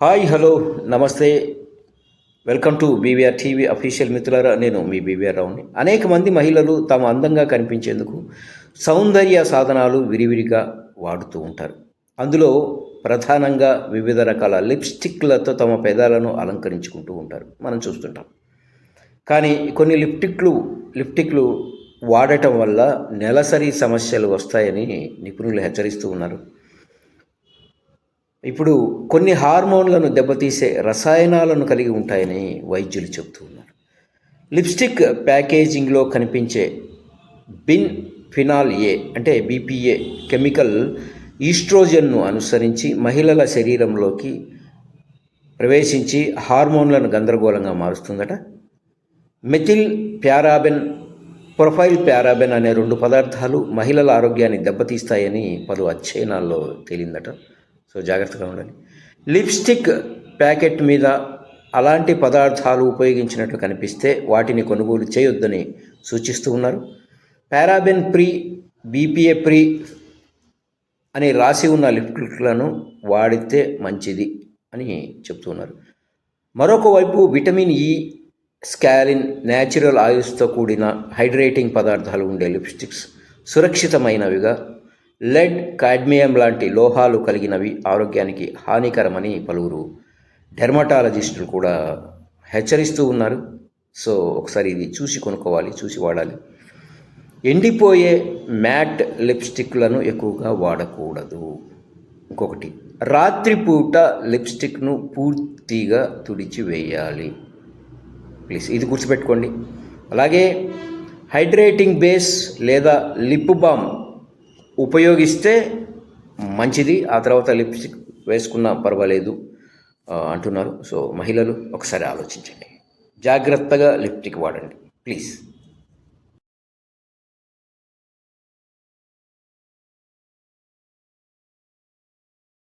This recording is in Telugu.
హాయ్ హలో నమస్తే. Welcome to BVR TV official మిత్రులారా నేను మీ బీవీఆర్ రావుని అనేక మంది మహిళలు తాము అందంగా కనిపించేందుకు సౌందర్య సాధనాలు విరివిరిగా వాడుతూ ఉంటారు. అందులో ప్రధానంగా వివిధ రకాల లిప్స్టిక్లతో తమ పెదాలను అలంకరించుకుంటూ ఉంటారు. మనం చూస్తుంటాం. కానీ కొన్ని లిప్టిక్లు లిప్టిక్లు వాడటం వల్ల నెలసరి సమస్యలు వస్తాయని నిపుణులు హెచ్చరిస్తూ ఉన్నారు. ఇప్పుడు కొన్ని హార్మోన్లను దెబ్బతీసే రసాయనాలను కలిగి ఉంటాయని వైద్యులు చెబుతూ ఉన్నారు. లిప్స్టిక్ ప్యాకేజింగ్లో కనిపించే బిన్ ఫినాల్ ఏ అంటే బీపీఏ కెమికల్ ఈస్ట్రోజన్ను అనుసరించి మహిళల శరీరంలోకి ప్రవేశించి హార్మోన్లను గందరగోళంగా మారుస్తుందట. మెథిల్ ప్యారాబెన్ ప్రొఫైల్ ప్యారాబెన్ అనే రెండు పదార్థాలు మహిళల ఆరోగ్యాన్ని దెబ్బతీస్తాయని పలు అధ్యయనాల్లో తేలిందట. సో జాగ్రత్తగా ఉండాలి లిప్స్టిక్ ప్యాకెట్ మీద అలాంటి పదార్థాలు ఉపయోగించినట్లు కనిపిస్తే వాటిని కొనుగోలు చేయొద్దని సూచిస్తూ ఉన్నారు. పారాబెన్ ప్రీ బీపీఏ ప్రీ అని రాసి ఉన్న లిప్స్టిక్లను వాడితే మంచిది అని చెప్తున్నారు మరొక వైపు విటమిన్ ఈ స్కాలిన్ న్యాచురల్ ఆయిల్స్తో కూడిన హైడ్రేటింగ్ పదార్థాలు ఉండే లిప్స్టిక్స్ సురక్షితమైనవిగా లెడ్ కాడ్మియం లాంటి లోహాలు కలిగినవి ఆరోగ్యానికి హానికరమని పలువురు డెర్మటాలజిస్టులు కూడా హెచ్చరిస్తూ ఉన్నారు. సో ఒకసారి ఇది చూసి కొనుక్కోవాలి చూసి వాడాలి. ఎండిపోయే మ్యాట్ లిప్స్టిక్లను ఎక్కువగా వాడకూడదు. ఇంకొకటి రాత్రిపూట లిప్స్టిక్ను పూర్తిగా తుడిచివేయాలి ప్లీజ్ ఇది గుర్తుపెట్టుకోండి. అలాగే హైడ్రేటింగ్ బేస్ లేదా లిప్ బామ్ ఉపయోగిస్తే మంచిది. ఆ తర్వాత లిప్స్టిక్ వేసుకున్నా పర్వాలేదు అంటున్నారు. సో మహిళలు ఒకసారి ఆలోచించండి. జాగ్రత్తగా లిప్స్టిక్ వాడండి ప్లీజ్.